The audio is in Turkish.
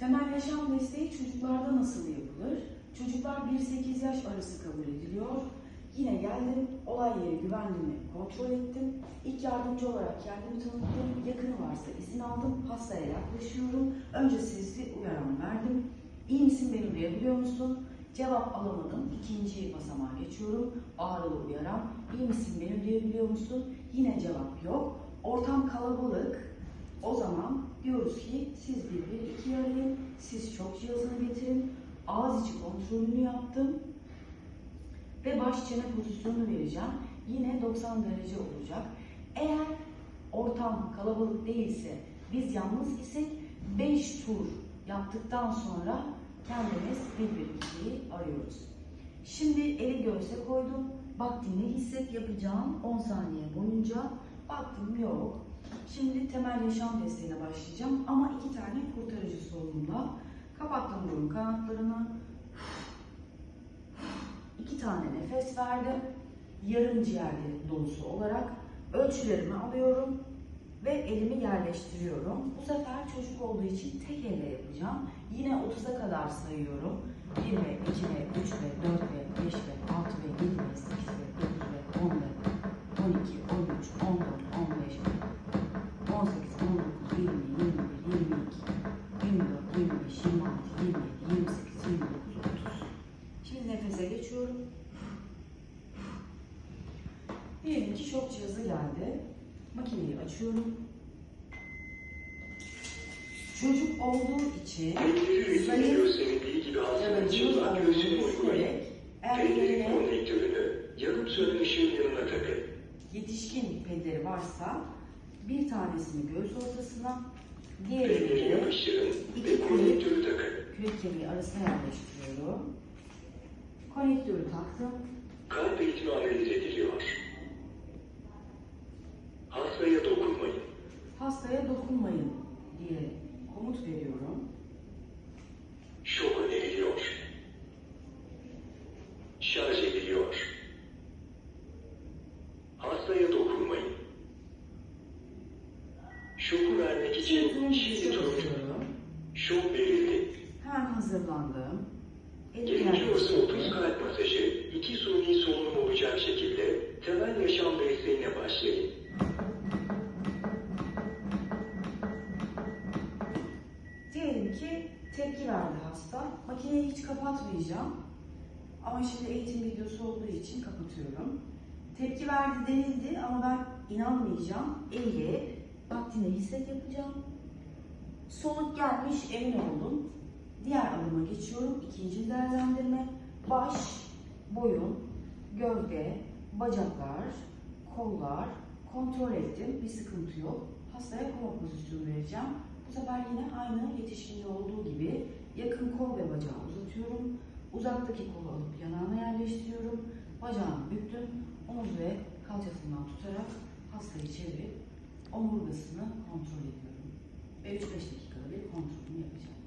Temel yaşam desteği çocuklarda nasıl yapılır? Çocuklar 1-8 yaş arası kabul ediliyor. Yine geldim, olay yeri güvenliğini kontrol ettim. İlk yardımcı olarak kendimi tanıttım. Yakını varsa izin aldım. Hastaya yaklaşıyorum. Önce sesli uyaran verdim. İyi misin beni duyabiliyor musun? Cevap alamadım. İkinci basamağa geçiyorum. Ağrılı uyaran. İyi misin beni duyabiliyor musun? Yine cevap yok. Ortam kalabalık. Siz şok cihazını getirin. Ağız içi kontrolünü yaptım ve baş çene pozisyonu vereceğim. Yine 90 derece olacak. Eğer ortam kalabalık değilse, biz yalnız isek 5 tur yaptıktan sonra kendimiz 112'yi arıyoruz. Şimdi eli göğse koydum. Bak dinle hisset yapacağım 10 saniye boyunca. Baktım yok. Şimdi temel yaşam desteğine başlayacağım ama iki tane kurtarıcı solumda. Kapattım burun kanatlarını. İki tane nefes verdim. Yarım ciğer dolusu olarak ölçülerimi alıyorum ve elimi yerleştiriyorum. Bu sefer çocuk olduğu için tek elle yapacağım. Yine 30'a kadar sayıyorum. 1 ve 2 ve 3 şok cihazı geldi. Makineyi açıyorum. Çocuk olduğu için Elleri zayıf yüzünü gösterildiği gibi ya da hastanın cılız çıplak olduğunu düşünerek konnektörünü yarım sönen ışığın yanına takın. yetişkin pedleri varsa bir tanesini göğüs ortasına, diğerini de İki ve kürek. kemiği arasına yerleştiriyorum. Konektörü taktım. Kalp ritmi analiz ediliyor. Hastaya dokunmayın. Hastaya dokunmayın diye komut veriyorum. Şok öneriliyor. Şarj ediliyor. Hastaya dokunmayın. Şoku vermek için şimdi basıyorum. Şok verildi. Hemen hazırlandım. Elimi Gerekiyorsa 30 yerleştirdim. kalp masajı, iki suni solunum olacak şekilde temel yaşam desteğine başlayın. Ki tepki verdi hasta. Makineyi hiç kapatmayacağım. Ama şimdi eğitim videosu olduğu için kapatıyorum. Tepki verdi denildi ama ben inanmayacağım. Eğilip vaktine hisset yapacağım. Soluk gelmiş emin oldum. Diğer adıma geçiyorum. İkinci değerlendirme. Baş, boyun, gövde, bacaklar, kollar kontrol ettim. Bir sıkıntı yok. Hastaya koma pozisyonu vereceğim. Bu sefer yine aynı yetişkinde olduğu gibi yakın kol ve bacağı uzatıyorum. Uzaktaki kolu alıp yanağına yerleştiriyorum. Bacağımı büktüm. Omuz ve kalçasından tutarak hastayı çevirip omurgasını kontrol ediyorum. Ve 3-5 dakikada bir kontrolünü yapacağım.